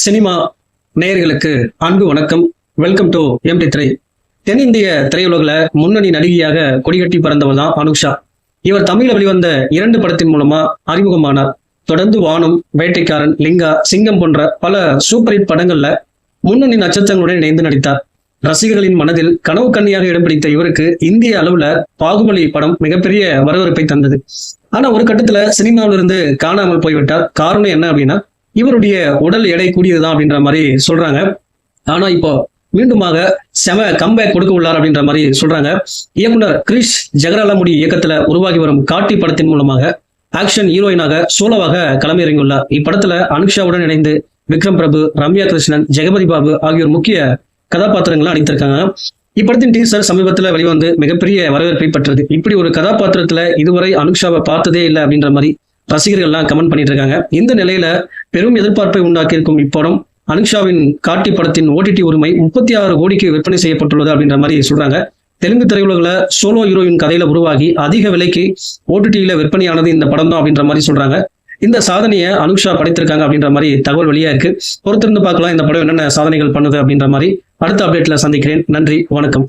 Cinema நேயர்களுக்கு அன்பு வணக்கம். வெல்கம் டு எம்டி திரை தென்னிந்திய திரையுலகில் முன்னணி நடிகையாக கொடிகட்டி பறந்தவர் தான் அனுஷா. இவர் தமிழில் வெளிவந்த இரண்டு படத்தின் மூலமா அறிமுகமானார். தொடர்ந்து வானம் வேட்டைக்காரன் லிங்கா சிங்கம் போன்ற பல சூப்பர் ஹிட் படங்கள்ல முன்னணி நட்சத்திரங்களுடன் இணைந்து நடித்தார். ரசிகர்களின் மனதில் கனவு கண்ணியாக இடம் பிடித்த இவருக்கு இந்திய அளவுல பாகுபலி படம் மிகப்பெரிய வரவேற்பை தந்தது. ஆனா ஒரு கட்டத்துல சினிமாவிலிருந்து காணாமல் போய்விட்டார். காரணம் என்ன அப்படின்னா இவருடைய உடல் எடை கூடியதுதான் அப்படின்ற மாதிரி சொல்றாங்க. ஆனா இப்போ மீண்டுமாக செம கம்பேக் கொடுக்க உள்ளார் அப்படின்ற மாதிரி சொல்றாங்க. இயக்குனர் கிரிஷ் ஜெகராலமுடி இயக்கத்துல உருவாகி வரும் காட்டி படத்தின் மூலமாக ஆக்ஷன் ஹீரோயினாக சோலோவாக களமிறங்கியுள்ளார். இப்படத்துல அனுஷாவுடன் இணைந்து விக்ரம் பிரபு ரம்யா கிருஷ்ணன் ஜெகபதி பாபு ஆகியோர் முக்கிய கதாபாத்திரங்களை அடித்திருக்காங்க இப்படத்தின் டீசர் சமீபத்துல வெளிவந்து மிகப்பெரிய வரவேற்பை பெற்றது. இப்படி ஒரு கதாபாத்திரத்துல இதுவரை அனுஷாவை பார்த்ததே இல்லை அப்படின்ற மாதிரி ரசிகர்கள் எல்லாம் கமெண்ட் பண்ணிட்டு இருக்காங்க இந்த நிலையில பெரும் எதிர்பார்ப்பை உண்டாக்கியிருக்கும் இப்படம் அனுஷாவின் காட்டி படத்தின் ஓடிடி உரிமை முப்பத்தி ஆறு கோடிக்கு விற்பனை செய்யப்பட்டுள்ளது அப்படின்ற மாதிரி சொல்றாங்க. தெலுங்கு திரையுலகில் சோலோ ஹீரோயின் கதையில உருவாகி அதிக விலைக்கு ஓடிடியில விற்பனையானது இந்த படம் தான் அப்படின்ற மாதிரி சொல்றாங்க. இந்த சாதனையை அனுஷா படைத்திருக்காங்க அப்படின்ற மாதிரி தகவல் வெளியா இருக்கு. பொறுத்திருந்து பார்க்கலாம் இந்த படம் என்னென்ன சாதனைகள் பண்ணுது அப்படின்ற மாதிரி அடுத்த அப்டேட்ல சந்திக்கிறேன். நன்றி வணக்கம்.